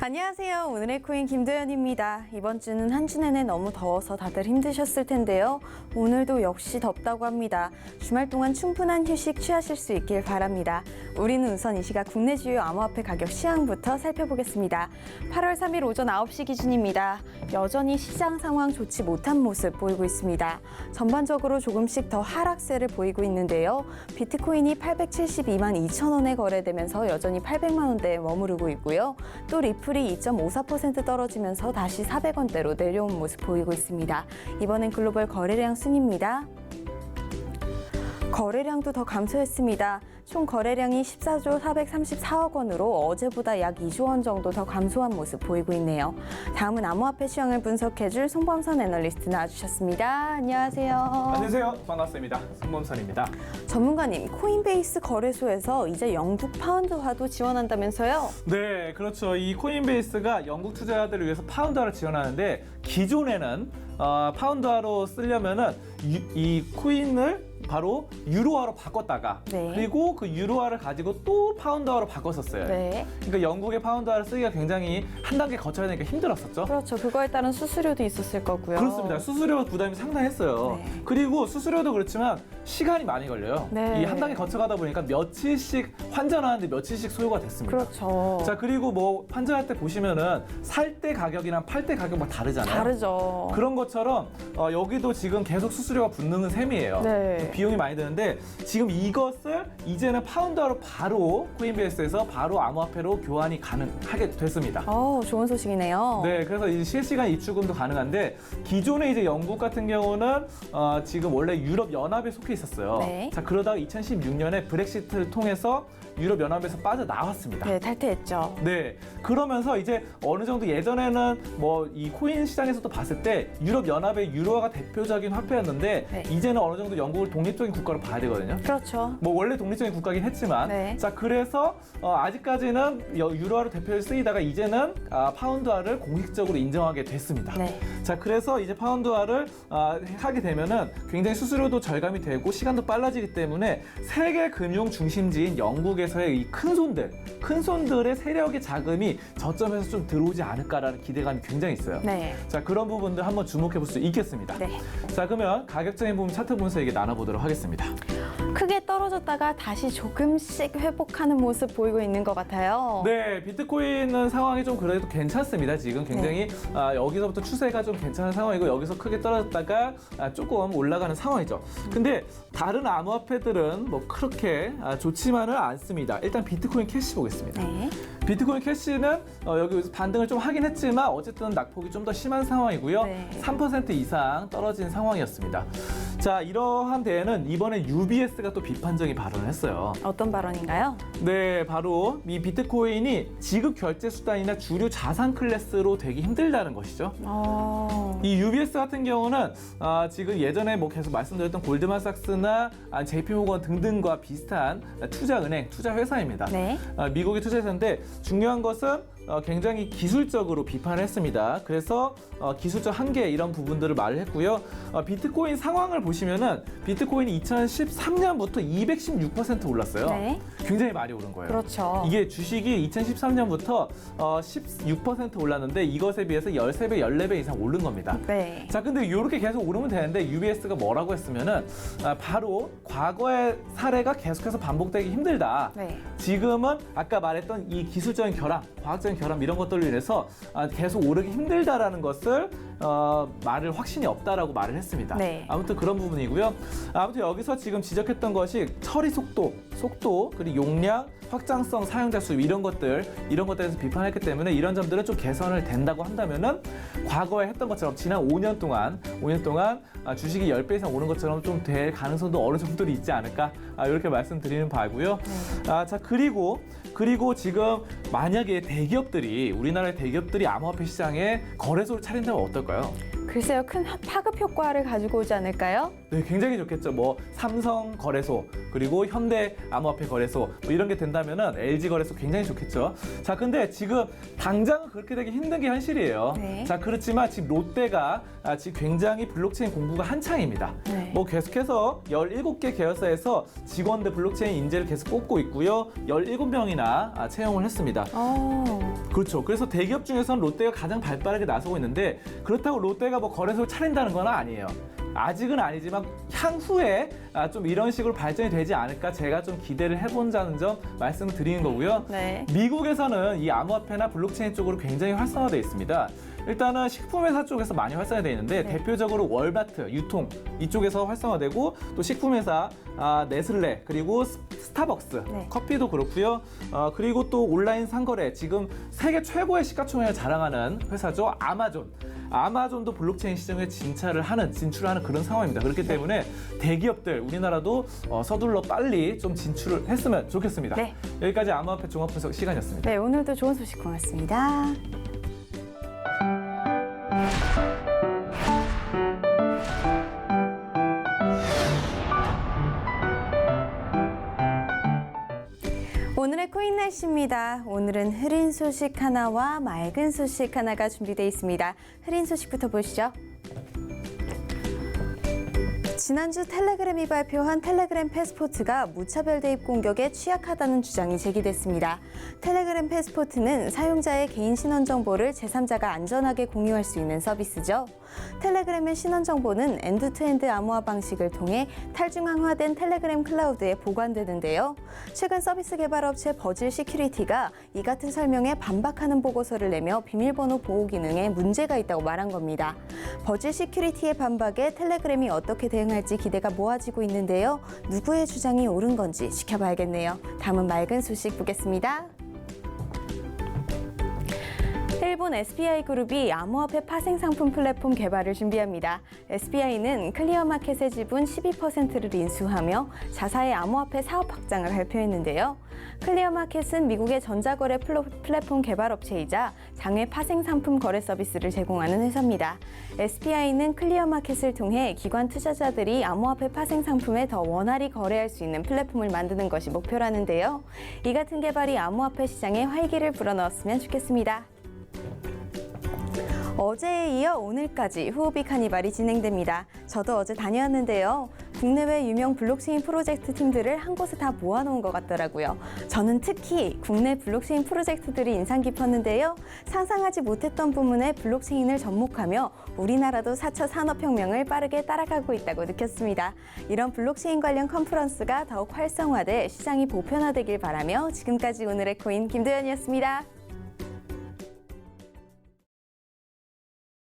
안녕하세요. 오늘의 코인 김도연입니다. 이번 주는 한 주 내내 너무 더워서 다들 힘드셨을 텐데요. 오늘도 역시 덥다고 합니다. 주말 동안 충분한 휴식 취하실 수 있길 바랍니다. 우리는 우선 이 시각 국내 주요 암호화폐 가격 시황부터 살펴보겠습니다. 8월 3일 오전 9시 기준입니다. 여전히 시장 상황 좋지 못한 모습 보이고 있습니다. 전반적으로 조금씩 더 하락세를 보이고 있는데요. 비트코인이 872만 2천 원에 거래되면서 여전히 800만 원대에 머무르고 있고요. 또 리플 이 2.54% 떨어지면서 다시 400원대로 내려온 모습 보이고 있습니다. 이번엔 글로벌 거래량 순입니다. 거래량도 더 감소했습니다. 총 거래량이 14조 434억 원으로 어제보다 약 2조 원 정도 더 감소한 모습 보이고 있네요. 다음은 암호화폐 시황을 분석해줄 송범선 애널리스트 나와주셨습니다. 안녕하세요. 안녕하세요. 반갑습니다. 송범선입니다. 전문가님, 코인베이스 거래소에서 이제 영국 파운드화도 지원한다면서요? 네, 그렇죠. 이 코인베이스가 영국 투자자들을 위해서 파운드화를 지원하는데 기존에는 어, 파운드화로 쓰려면은 유- 이 코인을 바로 유로화로 바꿨다가 네. 그리고 그 유로화를 가지고 또 파운드화로 바꿨었어요. 네. 그러니까 영국의 파운드화를 쓰기가 굉장히 한 단계 거쳐야 되니까 힘들었었죠. 그렇죠. 그거에 따른 수수료도 있었을 거고요. 그렇습니다. 수수료 부담이 상당했어요. 네. 그리고 수수료도 그렇지만 시간이 많이 걸려요. 네. 이 한 단계 거쳐가다 보니까 며칠씩 환전하는데 며칠씩 소요가 됐습니다. 그렇죠. 자 그리고 뭐 환전할 때 보시면은 살 때 가격이랑 팔 때 가격 막 다르잖아요. 다르죠. 그런 것처럼 어, 여기도 지금 계속 수수료가 붙는 셈이에요. 네. 비용이 많이 드는데 지금 이것을 이제는 파운드화로 바로 코인베이스에서 바로 암호화폐로 교환이 가능하게 됐습니다. 어, 좋은 소식이네요. 네, 그래서 이제 실시간 입출금도 가능한데 기존에 이제 영국 같은 경우는 어, 지금 원래 유럽 연합에 속해 있었어요. 네. 자 그러다가 2016년에 브렉시트를 통해서 유럽 연합에서 빠져 나왔습니다. 네, 탈퇴했죠. 네, 그러면서 이제 어느 정도 예전에는 뭐 이 코인 시장에서도 봤을 때 유럽 연합의 유로화가 대표적인 화폐였는데 네. 이제는 어느 정도 영국을 독립적인 국가로 봐야 되거든요. 그렇죠. 뭐 원래 독립적인 국가긴 했지만 네. 자 그래서 어, 아직까지는 여- 유로화로 대표를 쓰이다가 이제는 아, 파운드화를 공식적으로 인정하게 됐습니다. 네. 자 그래서 이제 파운드화를 아, 하게 되면은 굉장히 수수료도 절감이 되고 시간도 빨라지기 때문에 세계 금융 중심지인 영국에서 의 이 큰 손들 큰 손들의 세력의 자금이 저점에서 좀 들어오지 않을까라는 기대감이 굉장히 있어요. 네. 자 그런 부분들 한번 주목해 볼 수 있겠습니다. 네. 자 그러면 가격적인 부분 차트 분석 얘기 나눠보도록 하겠습니다. 크게 떨어졌다가 다시 조금씩 회복하는 모습 보이고 있는 것 같아요. 네, 비트코인은 상황이 좀 그래도 괜찮습니다. 지금 굉장히 아, 여기서부터 추세가 좀 괜찮은 상황이고 여기서 크게 떨어졌다가 아, 조금 올라가는 상황이죠. 근데 다른 암호화폐들은 뭐 그렇게 아, 좋지만은 않습니다. 일단 비트코인 캐시 보겠습니다. 네. 비트코인 캐시는 어, 여기 반등을 좀 하긴 했지만 어쨌든 낙폭이 좀 더 심한 상황이고요. 네. 3% 이상 떨어진 상황이었습니다. 자, 이러한 데에는 이번에 UBS가 또 비판적인 발언을 했어요. 어떤 발언인가요? 네, 바로 이 비트코인이 지급 결제 수단이나 주류 자산 클래스로 되기 힘들다는 것이죠. 어... 이 UBS 같은 경우는 아, 지금 예전에 뭐 계속 말씀드렸던 골드만삭스나 아, JP모건 등등과 비슷한 투자 은행, 투자 회사입니다. 네. 아, 미국의 투자 회사인데 중요한 것은 어, 굉장히 기술적으로 비판을 했습니다. 그래서 어, 기술적 한계 이런 부분들을 말을 했고요. 어, 비트코인 상황을 보시면은 비트코인이 2013 년부터 216% 올랐어요. 네. 굉장히 많이 오른 거예요. 그렇죠. 이게 주식이 2013년부터 어, 16% 올랐는데 이것에 비해서 13배, 14배 이상 오른 겁니다. 네. 자, 근데 이렇게 계속 오르면 되는데 UBS가 뭐라고 했으면은 아, 바로 과거의 사례가 계속해서 반복되기 힘들다. 네. 지금은 아까 말했던 이 기술적인 결함, 과학적인 결함 이런 것들로 인해서 아, 계속 오르기 힘들다라는 것을 어, 말을 확신이 없다라고 말을 했습니다. 네. 아무튼 그런 부분이고요. 아무튼 여기서 지금 지적했던 것이 처리 속도, 속도 그리고 용량, 확장성, 사용자 수 이런 것들 이런 것들에서 비판했기 때문에 이런 점들은 좀 개선을 된다고 한다면은 과거에 했던 것처럼 지난 5년 동안 5년 동안 아, 주식이 10배 이상 오른 것처럼 좀 될 가능성도 어느 정도는 있지 않을까 아, 이렇게 말씀드리는 바고요. 아, 자 그리고 그리고 지금 만약에 대기업들이 우리나라의 대기업들이 암호화폐 시장에 거래소를 차린다면 어떨까요? 글쎄요, 큰 하- 파급 효과를 가지고 오지 않을까요? 네, 굉장히 좋겠죠. 뭐 삼성 거래소 그리고 현대 암호화폐 거래소 뭐 이런 게 된다면은 LG 거래소 굉장히 좋겠죠. 자, 근데 지금 당장은 그렇게 되기 힘든 게 현실이에요. 네. 자, 그렇지만 지금 롯데가 아, 지금 굉장히 블록체인 공부가 한창입니다. 네. 뭐 계속해서 17개 계열사에서 직원들 블록체인 인재를 계속 뽑고 있고요. 17명이나 채용을 했습니다. 어, 그렇죠. 그래서 대기업 중에서는 롯데가 가장 발빠르게 나서고 있는데 그렇다고 롯데가 뭐 거래소를 차린다는 건 아니에요. 아직은 아니지만 향후에 아, 좀 이런 식으로 발전이 되지 않을까 제가 좀 기대를 해본다는 점 말씀을 드리는 거고요. 네. 미국에서는 이 암호화폐나 블록체인 쪽으로 굉장히 활성화되어 있습니다. 일단은 식품회사 쪽에서 많이 활성화되어 있는데 네. 대표적으로 월마트, 유통 이쪽에서 활성화되고 또 식품회사 아, 네슬레 그리고 스- 스타벅스 네. 커피도 그렇고요. 어, 그리고 또 온라인 상거래 지금 세계 최고의 시가총액을 자랑하는 회사죠 아마존. 아마존도 블록체인 시장에 진출을 하는 진출하는 그런 상황입니다. 그렇기 네. 때문에 대기업들 우리나라도 어, 서둘러 빨리 좀 진출을 했으면 좋겠습니다. 네. 여기까지 암호화폐 종합 분석 시간이었습니다. 네, 오늘도 좋은 소식 고맙습니다. 오늘의 코인 날씨입니다. 오늘은 흐린 소식 하나와 맑은 소식 하나가 준비되어 있습니다. 흐린 소식부터 보시죠. 지난주 텔레그램이 발표한 텔레그램 패스포트가 무차별 대입 공격에 취약하다는 주장이 제기됐습니다. 텔레그램 패스포트는 사용자의 개인 신원 정보를 제3자가 안전하게 공유할 수 있는 서비스죠. 텔레그램의 신원 정보는 엔드투엔드 암호화 방식을 통해 탈중앙화된 텔레그램 클라우드에 보관되는데요. 최근 서비스 개발 업체 버질 시큐리티가 이 같은 설명에 반박하는 보고서를 내며 비밀번호 보호 기능에 문제가 있다고 말한 겁니다. 버질 시큐리티의 반박에 텔레그램이 어떻게 대응할 지 기대가 모아지고 있는데요. 누구의 주장이 옳은 건지 지켜봐야겠네요. 다음은 맑은 소식 보겠습니다. 일본 SBI 그룹이 암호화폐 파생 상품 플랫폼 개발을 준비합니다. SBI는 클리어마켓의 지분 12%를 인수하며 자사의 암호화폐 사업 확장을 발표했는데요. 클리어마켓은 미국의 전자거래 플랫폼 개발 업체이자 장외 파생 상품 거래 서비스를 제공하는 회사입니다. SBI는 클리어마켓을 통해 기관 투자자들이 암호화폐 파생 상품에 더 원활히 거래할 수 있는 플랫폼을 만드는 것이 목표라는데요. 이 같은 개발이 암호화폐 시장에 활기를 불어넣었으면 좋겠습니다. 어제에 이어 오늘까지 후오비 카니발이 진행됩니다. 저도 어제 다녀왔는데요. 국내외 유명 블록체인 프로젝트 팀들을 한 곳에 다 모아놓은 것 같더라고요. 저는 특히 국내 블록체인 프로젝트들이 인상 깊었는데요. 상상하지 못했던 부문에 블록체인을 접목하며 우리나라도 4차 산업혁명을 빠르게 따라가고 있다고 느꼈습니다. 이런 블록체인 관련 컨퍼런스가 더욱 활성화돼 시장이 보편화되길 바라며 지금까지 오늘의 코인 김도연이었습니다.